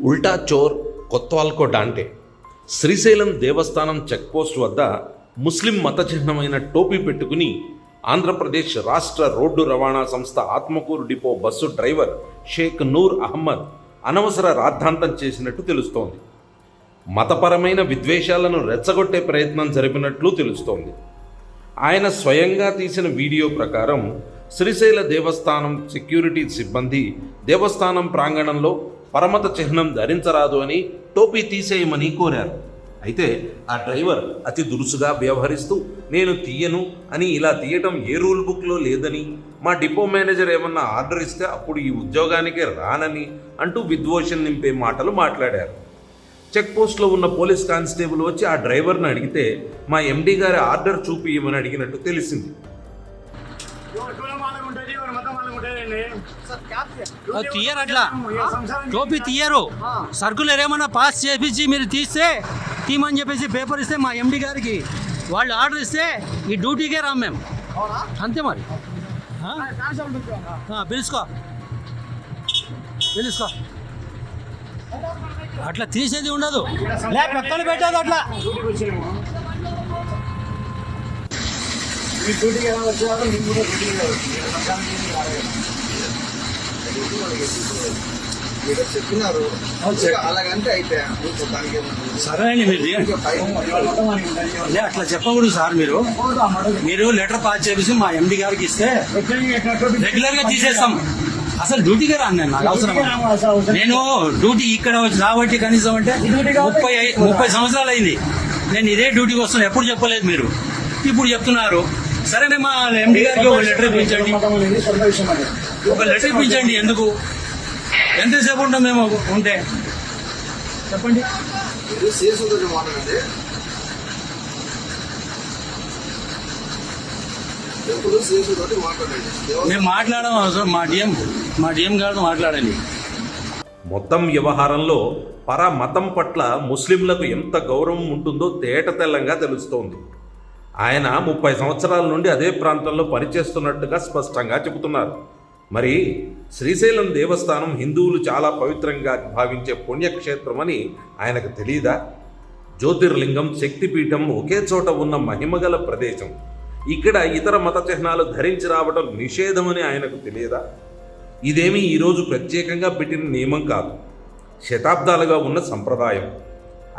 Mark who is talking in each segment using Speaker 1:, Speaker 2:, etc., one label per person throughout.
Speaker 1: ఉల్టా చోర్ కొత్వాల్కో డాంటే. శ్రీశైలం దేవస్థానం చెక్పోస్ట్ వద్ద ముస్లిం మత చిహ్నమైన టోపీ పెట్టుకుని ఆంధ్రప్రదేశ్ రాష్ట్ర రోడ్డు రవాణా సంస్థ Atmakur depot bus driver Sheikh Noor Ahmed అనవసర రాద్ధాంతం చేసినట్టు తెలుస్తోంది. మతపరమైన విద్వేషాలను రెచ్చగొట్టే ప్రయత్నం జరిపినట్లు తెలుస్తోంది. ఆయన స్వయంగా తీసిన వీడియో ప్రకారం శ్రీశైల దేవస్థానం సెక్యూరిటీ సిబ్బంది దేవస్థానం ప్రాంగణంలో పరమత చిహ్నం ధరించరాదు అని టోపీ తీసేయమని కోరారు. అయితే ఆ డ్రైవర్ అతి దురుసుగా వ్యవహరిస్తూ నేను తీయను అని ఇలా తీయటం ఏ రూల్ బుక్లో లేదని మా డిపో మేనేజర్ ఏమన్నా ఆర్డర్ ఇస్తే అప్పుడు ఈ ఉద్యోగానికి రానని అంటూ విద్వేషం నింపే మాటలు మాట్లాడారు. చెక్ పోస్ట్లో ఉన్న పోలీస్ కానిస్టేబుల్ వచ్చి ఆ డ్రైవర్ని అడిగితే మా ఎండీ గారి ఆర్డర్ చూపియమని అడిగినట్టు తెలిసింది.
Speaker 2: తీయరు అట్లా. టోపీ తీయరు. సర్కులర్ ఏమన్నా పాస్ చేపించి మీరు తీస్తే తీయమని చెప్పేసి పేపర్ ఇస్తే మా ఎండి గారికి వాళ్ళు ఆర్డర్ ఇస్తే ఈ డ్యూటీకే రాం మేము. అంతే మరి. ఆ? ఆ, పిలుచుకో పిలుచుకో. అట్లా తీసేది ఉండదు. లే పక్కన పెట్టదు అట్లా.
Speaker 3: మీ డ్యూటీకి ఎలా వచ్చారో మేము కూడా డ్యూటీకి.
Speaker 4: మీరు చెప్పినారు. అలాగంటే అయితే
Speaker 2: సరే అండి మీరు అట్లా చెప్పకూడదు సార్ మీరు. మీరు లెటర్ పాస్ చేసి మా ఎండి గారికి ఇస్తే రెగ్యులర్గా తీసేస్తాం. అసలు డ్యూటీకే రాను నేను నాకు అవసరం. నేను డ్యూటీ ఇక్కడ వచ్చి రాబట్టి కనీసం అంటే ముప్పై ముప్పై సంవత్సరాలు అయింది. నేను ఇదే డ్యూటీకి వస్తున్నా ఎప్పుడు చెప్పలేదు మీరు. ఇప్పుడు చెప్తున్నారు. సరే మా ఎండి గారికి ఒక లెటర్ ఇప్పించండి. ఒక లెటర్ ఇప్పించండి ఎందుకు? ఎంతసేపు ఉంటాం మేము ఉంటే? చెప్పండి. మేము మాట్లాడడం మా డిఎం మా డిఎం గారితో మాట్లాడండి.
Speaker 1: మొత్తం వ్యవహారంలో పరమతం పట్ల ముస్లింలకు ఎంత గౌరవం ఉంటుందో తేట తెల్లంగా తెలుస్తోంది. ఆయన ముప్పై సంవత్సరాల నుండి అదే ప్రాంతంలో పనిచేస్తున్నట్టుగా స్పష్టంగా చెబుతున్నారు. మరి శ్రీశైలం దేవస్థానం హిందువులు చాలా పవిత్రంగా భావించే పుణ్యక్షేత్రమని ఆయనకు తెలియదా జ్యోతిర్లింగం శక్తిపీఠం ఒకే చోట ఉన్న మహిమగల ప్రదేశం. ఇక్కడ ఇతర మత చిహ్నాలు ధరించి రావడం నిషేధమని ఆయనకు తెలియదా? ఇదేమీ ఈరోజు ప్రత్యేకంగా పెట్టిన నియమం కాదు. శతాబ్దాలుగా ఉన్న సంప్రదాయం.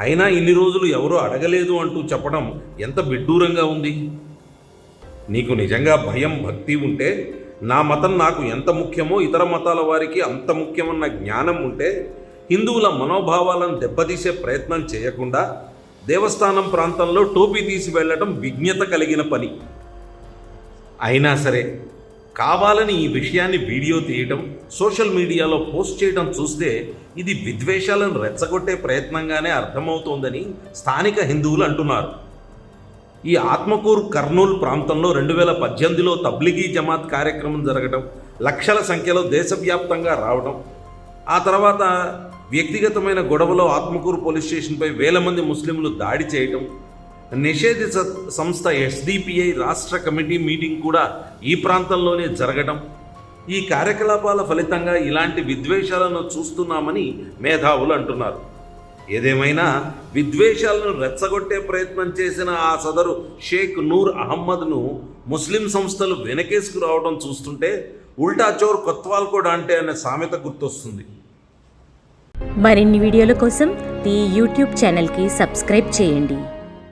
Speaker 1: అయినా ఇన్ని రోజులు ఎవరూ అడగలేదు అంటూ చెప్పడం ఎంత విడ్డూరంగా ఉంది? నీకు నిజంగా భయం భక్తి ఉంటే నా మతం నాకు ఎంత ముఖ్యమో ఇతర మతాల వారికి అంత ముఖ్యమన్న జ్ఞానం ఉంటే హిందువుల మనోభావాలను దెబ్బతీసే ప్రయత్నం చేయకుండా దేవస్థానం ప్రాంతంలో టోపీ తీసి వెళ్ళటం విజ్ఞత కలిగిన పని. అయినా సరే కావాలని ఈ విషయాన్ని వీడియో తీయటం సోషల్ మీడియాలో పోస్ట్ చేయడం చూస్తే ఇది విద్వేషాలను రెచ్చగొట్టే ప్రయత్నంగానే అర్థమవుతోందని స్థానిక హిందువులు అంటున్నారు. ఈ ఆత్మకూరు కర్నూలు ప్రాంతంలో రెండు వేల పద్దెనిమిదిలో తబ్లిగీ జమాత్ కార్యక్రమం జరగడం లక్షల సంఖ్యలో దేశవ్యాప్తంగా రావడం ఆ తర్వాత వ్యక్తిగతమైన గొడవలో ఆత్మకూరు పోలీస్ స్టేషన్పై వేల మంది ముస్లింలు దాడి చేయటం నిషేధిత సంస్థ ఎస్డిపిఐ రాష్ట్ర కమిటీ మీటింగ్ కూడా ఈ ప్రాంతంలోనే జరగడం ఈ కార్యకలాపాల ఫలితంగా ఇలాంటి విద్వేషాలను చూస్తున్నామని మేధావులు అంటున్నారు. ఏదేమైనా విద్వేషాలను రెచ్చగొట్టే ప్రయత్నం చేసిన ఆ సదరు షేక్ నూర్ అహ్మద్ను ముస్లిం సంస్థలు వెనకేసుకురావడం చూస్తుంటే ఉల్టా చోర్ కొత్వాల్కోడ్ అంటే అనే సామెత గుర్తొస్తుంది.
Speaker 5: మరిన్ని వీడియోల కోసం ఈ యూట్యూబ్ ఛానల్కి సబ్స్క్రైబ్ చేయండి.